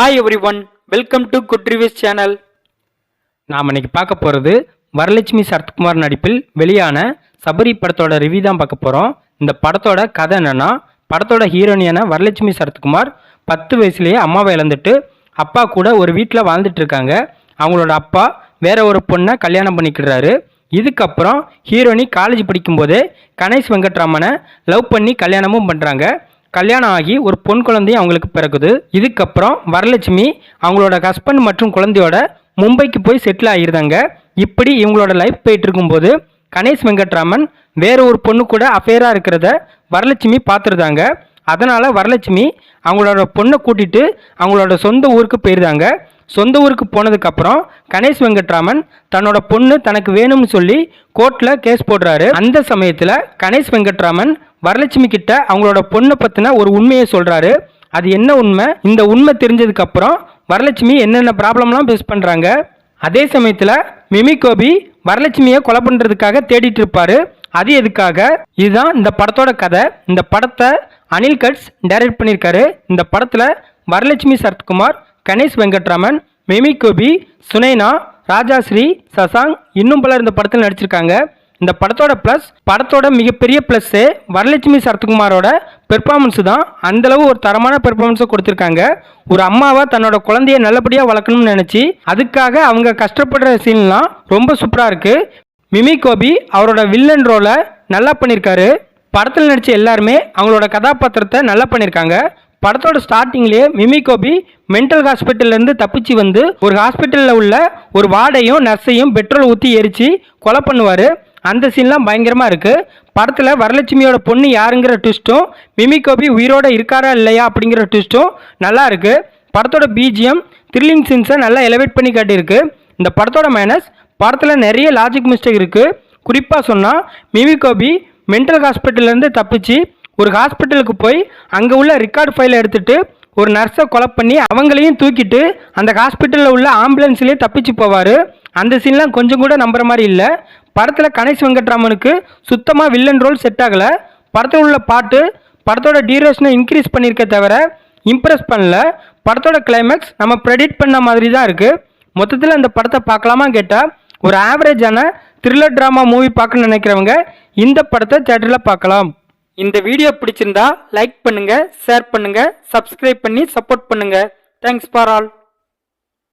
Hi everyone welcome to good reviews channel நாம் இன்னைக்கு பார்க்க போகிறது வரலட்சுமி சரத்குமார் நடிப்பில் வெளியான சபரி படத்தோட ரிவ்யூ தான் பார்க்க போகிறோம் இந்த படத்தோட கதை என்னென்னா படத்தோட ஹீரோனியான வரலட்சுமி சரத்குமார் பத்து வயசுலேயே அம்மாவை இழந்துட்டு அப்பா கூட ஒரு வீட்டில் வாழ்ந்துட்டு இருக்காங்க. அவங்களோட அப்பா வேற ஒரு பொண்ணை கல்யாணம் பண்ணிக்கிறாரு இதுக்கப்புறம் ஹீரோனி காலேஜ் படிக்கும்போதே கணேஷ் வெங்கட்ராமனை லவ் பண்ணி கல்யாணமும் பண்ணுறாங்க கல்யாணம் ஆகி ஒரு பொன் குழந்தையும் அவங்களுக்கு பிறகுது இதுக்கப்புறம் வரலட்சுமி அவங்களோட ஹஸ்பண்ட் மற்றும் குழந்தையோட மும்பைக்கு போய் செட்டில் ஆகிருந்தாங்க இப்படி இவங்களோட லைஃப் போயிட்டு இருக்கும்போது கணேஷ் வெங்கட்ராமன் வேற ஒரு பொண்ணு கூட அஃபேராக இருக்கிறத வரலட்சுமி பார்த்துருந்தாங்க. அதனால் வரலட்சுமி அவங்களோட பொண்ணை கூட்டிகிட்டு அவங்களோட சொந்த ஊருக்கு போயிருந்தாங்க. சொந்த ஊருக்கு போனதுக்கப்புறம் கணேஷ் வெங்கட்ராமன் தன்னோட பொண்ணு தனக்கு வேணும்னு சொல்லி கோர்ட்டில் கேஸ் போடுறாரு. அந்த சமயத்தில் கணேஷ் வெங்கட்ராமன் வரலட்சுமி கிட்ட அவங்களோட பொண்ணை பற்றின ஒரு உண்மையை சொல்கிறாரு அது என்ன உண்மை? இந்த உண்மை தெரிஞ்சதுக்கப்புறம் வரலட்சுமி என்னென்ன ப்ராப்ளம்லாம் ஃபேஸ் பண்ணுறாங்க அதே சமயத்தில் மிமி கோபி வரலட்சுமியை கொலை பண்ணுறதுக்காக தேடிட்டு இருப்பாரு. அது எதுக்காக? இதுதான் இந்த படத்தோட கதை. இந்த படத்தை அனில் கட்ஸ் டைரக்ட் பண்ணியிருக்காரு. இந்த படத்தில் வரலட்சுமி சரத்குமார் கணேஷ் வெங்கட்ராமன் மிமி கோபி சுனைனா ராஜாஸ்ரீ சசாங் இன்னும் பலர் இந்த படத்தில் நடிச்சிருக்காங்க. இந்த படத்தோட ப்ளஸ் படத்தோட மிகப்பெரிய ப்ளஸ்ஸு வரலட்சுமி சரத்குமாரோட பெர்ஃபார்மன்ஸ் தான் அந்தளவு ஒரு தரமான பெர்ஃபார்மன்ஸை கொடுத்துருக்காங்க. ஒரு அம்மாவை தன்னோட குழந்தைய நல்லபடியாக வளர்க்கணும்னு நினச்சி அதுக்காக அவங்க கஷ்டப்படுற சீன்லாம் ரொம்ப சூப்பராக இருக்குது மிமி கோபி அவரோட வில்லன் ரோலை நல்லா பண்ணியிருக்காரு படத்தில் நடித்த எல்லாருமே அவங்களோட கதாபாத்திரத்தை நல்லா பண்ணியிருக்காங்க படத்தோட ஸ்டார்டிங்லேயே மிமி கோபி மென்டல் ஹாஸ்பிட்டல்லேருந்து தப்பிச்சு வந்து ஒரு ஹாஸ்பிட்டலில் உள்ள ஒரு வார்டையும் நர்ஸையும் பெட்ரோல் ஊற்றி எரித்து கொலை பண்ணுவார். அந்த சீன்லாம் பயங்கரமாக இருக்குது படத்தில் வரலட்சுமியோட பொண்ணு யாருங்கிற ட்விஸ்ட்டும் மிமிகோபி உயிரோட இருக்காரா இல்லையா அப்படிங்கிற ட்விஸ்ட்டும் நல்லா இருக்குது படத்தோட பிஜிஎம் த்ரில்லிங் சீன்ஸை நல்லா எலவேட் பண்ணி காட்டியிருக்கு. இந்த படத்தோட மைனஸ் படத்தில் நிறைய லாஜிக் மிஸ்டேக் இருக்குது குறிப்பாக சொன்னால் மிமிகோபி மென்டல் ஹாஸ்பிட்டல்லேருந்து தப்பிச்சு ஒரு ஹாஸ்பிட்டலுக்கு போய் அங்கே உள்ள ரெக்கார்ட் ஃபைலை எடுத்துகிட்டு ஒரு நர்ஸை கொலை பண்ணி அவங்களையும் தூக்கிட்டு அந்த ஹாஸ்பிட்டலில் உள்ள ஆம்புலன்ஸ்லேயே தப்பிச்சு போவார். அந்த சீன்லாம் கொஞ்சம் கூட நம்புற மாதிரி இல்லை. படத்தில் கணேஷ் வெங்கட்ராமனுக்கு சுத்தமாக வில்லன் ரோல் செட் ஆகலை. படத்தில் உள்ள பாட்டு படத்தோட டியூரேஷனை இன்க்ரீஸ் பண்ணியிருக்க தவிர இம்ப்ரெஸ் பண்ணல. படத்தோட கிளைமேக்ஸ் நம்ம ப்ரெடிட் பண்ண மாதிரி தான் இருக்குது மொத்தத்தில் அந்த படத்தை பார்க்கலாமா கேட்டால் ஒரு ஆவரேஜான த்ரில்லர் ட்ராமா மூவி பார்க்கணும்னு நினைக்கிறவங்க இந்த படத்தை தேட்டரில் பார்க்கலாம். இந்த வீடியோ பிடிச்சிருந்தா லைக் பண்ணுங்கள் ஷேர் பண்ணுங்கள் சப்ஸ்கிரைப் பண்ணி சப்போர்ட் பண்ணுங்கள் தேங்க்ஸ் ஃபார் ஆல்